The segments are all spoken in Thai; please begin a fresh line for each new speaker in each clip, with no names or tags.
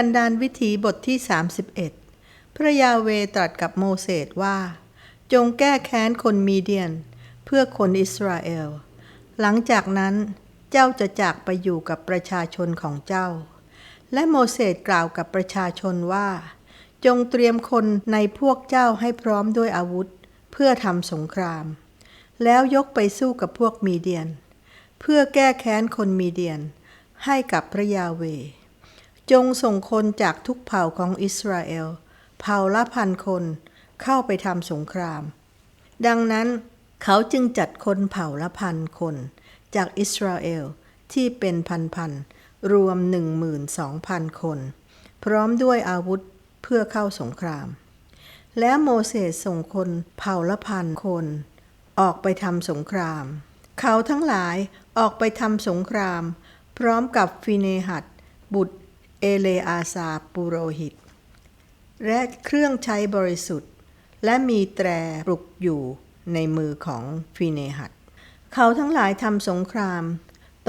กันดานวิถีบทที่ 31 พระยาเวตรัสกับโมเสสว่า จงแก้แค้นคนมีเดียน เพื่อคนอิสราเอล หลังจากนั้นเจ้าจะจากไปอยู่กับประชาชนของเจ้า และโมเสสกล่าวกับประชาชนว่า จงเตรียมคนในพวกเจ้าให้พร้อมด้วยอาวุธ เพื่อทำสงคราม แล้วยกไปสู้กับพวกมีเดียน เพื่อแก้แค้นคนมีเดียน ให้กับพระยาเว จงส่งคนจากทุกเผ่าของอิสราเอล เผ่าละพันคนเข้าไปทำสงคราม ดังนั้นเขาจึงจัดคนเผ่าละพันคน จากอิสราเอลที่เป็นพันๆรวม 12,000 คน พร้อมด้วยอาวุธเพื่อเข้าสงคราม แล้วโมเสสส่งคนเผ่าละพันคน ออกไปทำสงคราม เขาทั้งหลายออกไปทำสงคราม พร้อมกับฟิเนหัดบุตร เอเลอาซาปุโรหิต และเครื่องใช้บริสุทธิ์ และมีแตรปลุกอยู่ในมือของฟิเนหัดเขาทั้งหลายทำสงคราม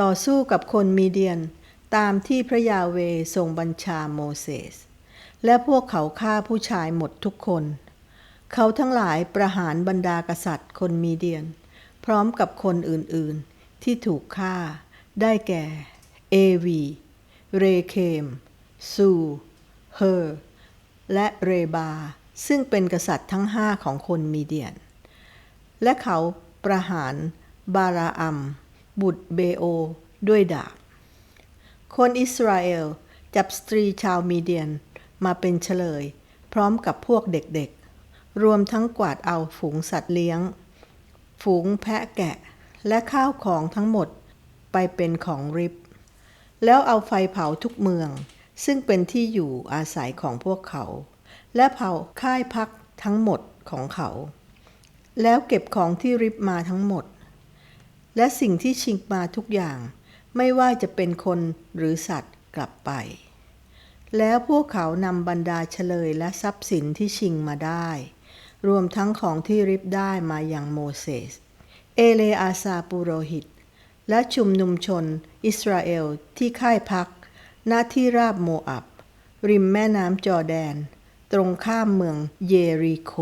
ต่อสู้กับคนมีเดียนตามที่พระยาเวทรงบัญชาโมเสส และพวกเขาฆ่าผู้ชายหมดทุกคน เขาทั้งหลายประหารบรรดากษัตริย์คนมีเดียน พร้อมกับคนอื่นๆที่ถูกฆ่าได้แก่เอวี เรเคม ซูเฮอร์และเรบา ซึ่งเป็นกษัตริย์ทั้งห้าของคนมีเดียน และเขาประหารบาราอัม บุตรเบโอ ด้วยดาบ คนอิสราเอลจับสตรีชาวมีเดียนมาเป็นเฉลย พร้อมกับพวกเด็กๆ รวมทั้งกวาดเอาฝูงสัตว์เลี้ยง ฝูงแพะแกะ และข้าวของทั้งหมดไปเป็นของริบ แล้วเอาไฟเผาทุกเมือง ซึ่งเป็นที่อยู่อาศัยของพวกเขา และเผาค่ายพักทั้งหมดของเขา แล้วเก็บของที่ริบมาทั้งหมด และสิ่งที่ชิงมาทุกอย่าง ไม่ว่าจะเป็นคนหรือสัตว์กลับไป แล้วพวกเขานำบรรดาเฉลยและทรัพย์สินที่ชิงมาได้ รวมทั้งของที่ริบได้มาอย่างโมเสสเอเลอาซาปุโรหิต และชุมนุมชน อิสราเอล ที่ค่ายพักณที่ราบโมอับ ริมแม่น้ำจอแดน ตรงข้ามเมืองเยริโค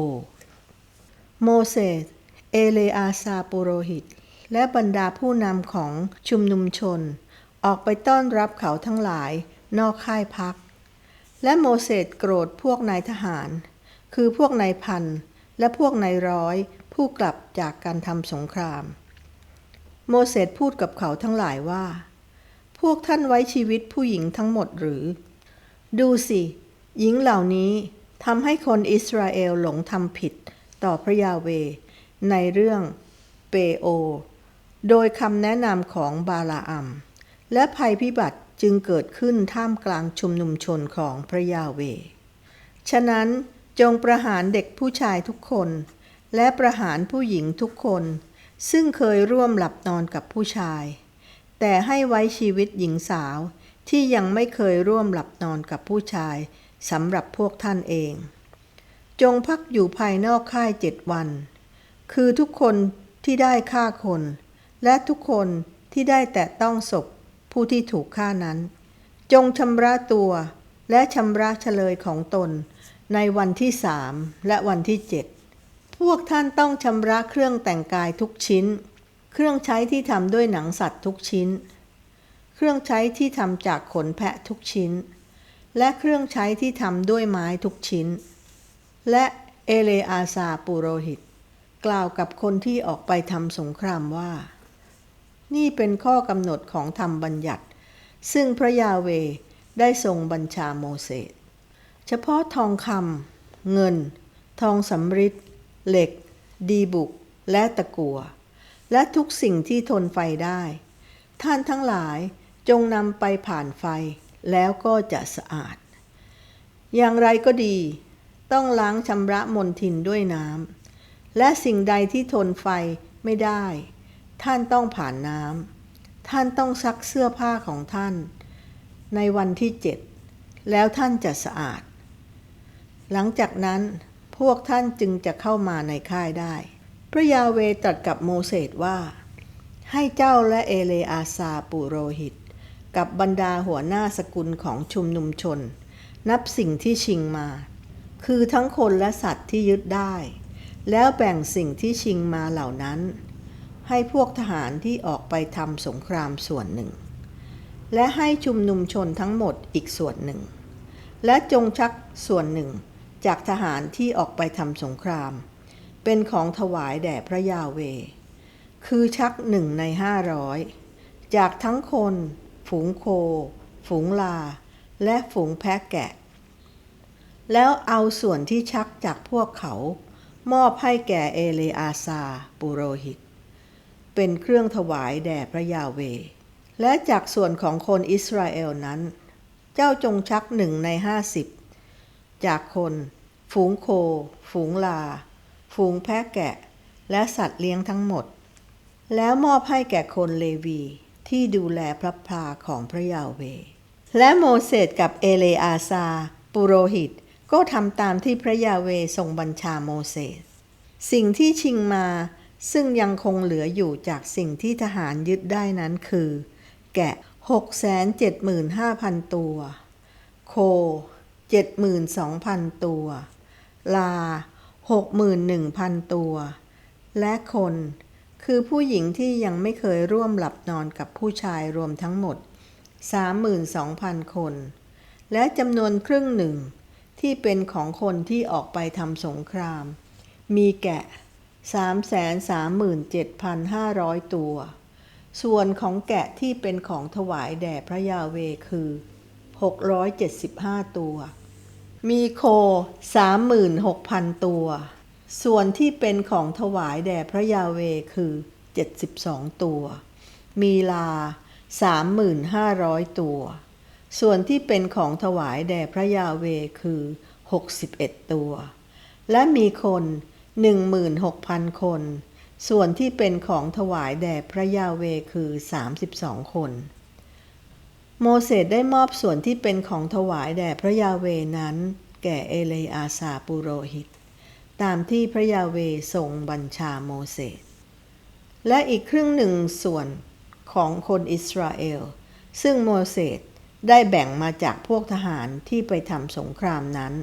โมเสส เอเลอาซาปุโรหิต และบรรดาผู้นำของชุมนุมชน ออกไปต้อนรับเขาทั้งหลายนอกค่ายพัก และโมเสสโกรธพวกนายทหาร คือพวกนายพันและพวกนายร้อยผู้กลับจากการทำสงคราม โมเสสพูดกับเขาทั้งหลายว่า พวกท่านไว้ชีวิตผู้หญิงทั้งหมดหรือ ดูสิ หญิงเหล่านี้ทำให้คนอิสราเอลหลงทำผิดต่อพระยาเว ในเรื่องเปโอ โดยคำแนะนำของบาลาอัม และภัยพิบัติจึงเกิดขึ้นท่ามกลางชุมนุมชนของพระยาเว ฉะนั้นจงประหารเด็กผู้ชายทุกคน และประหารผู้หญิงทุกคน ซึ่งเคยร่วมหลับนอนกับผู้ชาย แต่ให้ไว้ชีวิตหญิงสาวที่ยังไม่เคยร่วมหลับนอนกับผู้ชายสำหรับพวกท่านเอง จงพักอยู่ภายนอกค่ายเจ็ดวัน คือทุกคนที่ได้ฆ่าคน และทุกคนที่ได้แตะต้องศพผู้ที่ถูกฆ่านั้น จงชำระตัวและชำระเฉลยของตนในวันที่สามและวันที่เจ็ด พวกท่านต้องชำระเครื่องแต่งกายทุกชิ้น เครื่องใช้ที่ทำด้วยหนังสัตว์ทุกชิ้น เครื่องใช้ที่ทำจากขนแพะทุกชิ้น และเครื่องใช้ที่ทำด้วยไม้ทุกชิ้น และเอเลอาซาปุโรหิต กล่าวกับคนที่ออกไปทำสงครามว่า นี่เป็นข้อกำหนดของธรรมบัญญัติ ซึ่งพระยาเวได้ทรงบัญชาโมเสสเฉพาะทองคำเงิน ทองสำริด เหล็ก ดีบุก และตะกัว และทุกสิ่งที่ทนไฟได้ ท่านทั้งหลายจงนำไปผ่านไฟ แล้วก็จะสะอาด อย่างไรก็ดี ต้องล้างชำระมนทินด้วยน้ำและสิ่งใดที่ทนไฟไม่ได้ ท่านต้องผ่านน้ำท่านต้องซักเสื้อผ้าของท่าน ในวันที่เจ็ดแล้วท่านจะสะอาด หลังจากนั้น พวกท่านจึงจะเข้ามาในค่ายได้ พระยาเวตรัสกับโมเสสว่า ให้เจ้าและเอเลอาซาปุโรหิต กับบรรดาหัวหน้าสกุลของชุมนุมชน นับสิ่งที่ชิงมา คือทั้งคนและสัตว์ที่ยึดได้ แล้วแบ่งสิ่งที่ชิงมาเหล่านั้น ให้พวกทหารที่ออกไปทำสงครามส่วนหนึ่ง และให้ชุมนุมชนทั้งหมดอีกส่วนหนึ่ง และจงชักส่วนหนึ่ง จากทหารที่ออกไปทำสงคราม เป็นของถวายแด่พระยาเว คือชักหนึ่งในห้าร้อยจากทั้งคน ฝูงโค ฝูงลา และฝูงแพะแกะ แล้วเอาส่วนที่ชักจากพวกเขา มอบให้แก่เอเลอาซาปุโรหิต เป็นเครื่องถวายแด่พระยาเว และจากส่วนของคนอิสราเอลนั้น เจ้าจงชักหนึ่งในห้าสิบ จากคน ฝูงโค ฝูงลา ฝูงแพะแกะ และสัตว์เลี้ยงทั้งหมด แล้วมอบให้แก่คนเลวีที่ดูแลพระพลาของพระยาเว และโมเสสกับเอเลอาซา ปุโรหิตก็ทำตามที่พระยาเวทรงบัญชาโมเสส สิ่งที่ชิงมาซึ่งยังคงเหลืออยู่จากสิ่งที่ทหารยึดได้นั้นคือ แกะ 675,000 ตัว โค 72,000 ตัว ลา 61,000 ตัว และคน คือผู้หญิงที่ยังไม่เคยร่วมหลับนอนกับผู้ชายรวมทั้งหมด 32,000 คน และจำนวนครึ่งหนึ่ง ที่เป็นของคนที่ออกไปทำสงคราม มีแกะ 337,500 ตัว ส่วนของแกะที่เป็นของถวายแด่พระยาเวคือ 675 ตัว มีโค 36,000 ตัว ส่วนที่เป็นของถวายแด่พระยาเวคือ 72 ตัว มีลา 3,500 ตัว ส่วนที่เป็นของถวายแด่พระยาเวคือ 61 ตัว และมีคน 16,000 คน ส่วนที่เป็นของถวายแด่พระยาเวคือ 32 คน โมเสสได้มอบส่วนที่เป็นของถวายแด่พระยาเวนั้น แก่เอเลอาซาปุโรหิต ตามที่พระยาเวทรงบัญชาโมเสส และอีกครึ่งหนึ่งส่วนของคนอิสราเอล ซึ่งโมเสสได้แบ่งมาจากพวกทหารที่ไปทำสงครามนั้น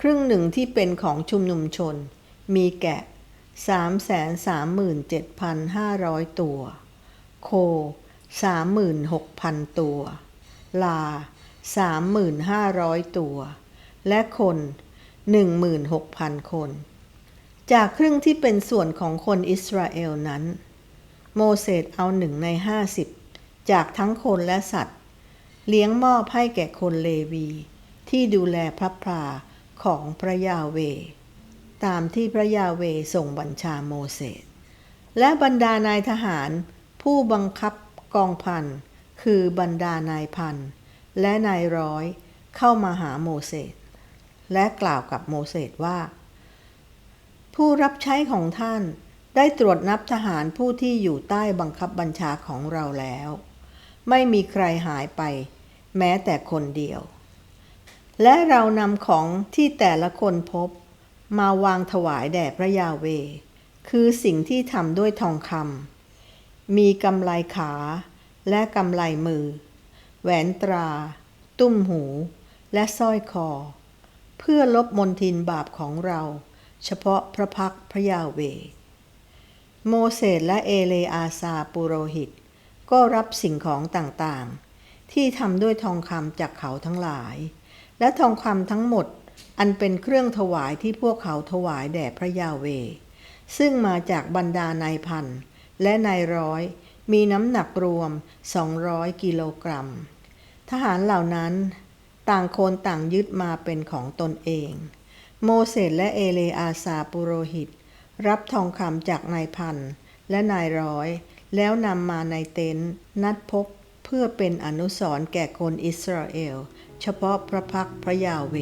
ครึ่งหนึ่งที่เป็นของชุมนุมชน มีแกะ 337,500 ตัว โค 36,000 ตัว ลา 3,500 ตัว และคน 16,000 คน จากครึ่งที่เป็นส่วนของคนอิสราเอลนั้น โมเสสเอาหนึ่งในห้าสิบจากทั้งคนและสัตว์ เลี้ยงมอบให้แก่คนเลวี ที่ดูแลพระพลาของพระยาเว ตามที่พระยาเวส่งบัญชาโมเสสและบรรดานายทหารผู้บังคับ กองพันคือบรรดานายพันและนายร้อยเข้ามาหาโมเสสและกล่าวกับโมเสสว่า ผู้รับใช้ของท่านได้ตรวจนับทหารผู้ที่อยู่ใต้บังคับบัญชาของเราแล้ว ไม่มีใครหายไป แม้แต่คนเดียว และเรานำของที่แต่ละคนพบ มาวางถวายแด่พระยาเว คือสิ่งที่ทำด้วยทองคำ มีกำไลขาและกำไลมือ แหวนตรา ตุ้มหู และสร้อยคอ เพื่อลบมนทินบาปของเรา เฉพาะพระพักพระยาเว โมเสสและเอเลอาซาปุโรหิต ก็รับสิ่งของต่างๆ ที่ทำด้วยทองคำจากเขาทั้งหลาย และทองคำทั้งหมดอันเป็นเครื่องถวายที่พวกเขาถวายแด่พระยาเว ซึ่งมาจากบรรดานายพัน และนายร้อย มีน้ำหนักรวม 200 กิโลกรัม ทหารเหล่านั้นต่างคนต่างยึดมาเป็นของตนเอง โมเสสและเอเลอาซาปุโรหิต รับทองคำจากนายพันและนายร้อย แล้วนำมาในเต็นท์นัดพบเพื่อเป็นอนุสรณ์แก่คนอิสราเอล เฉพาะพระพักพระยาเว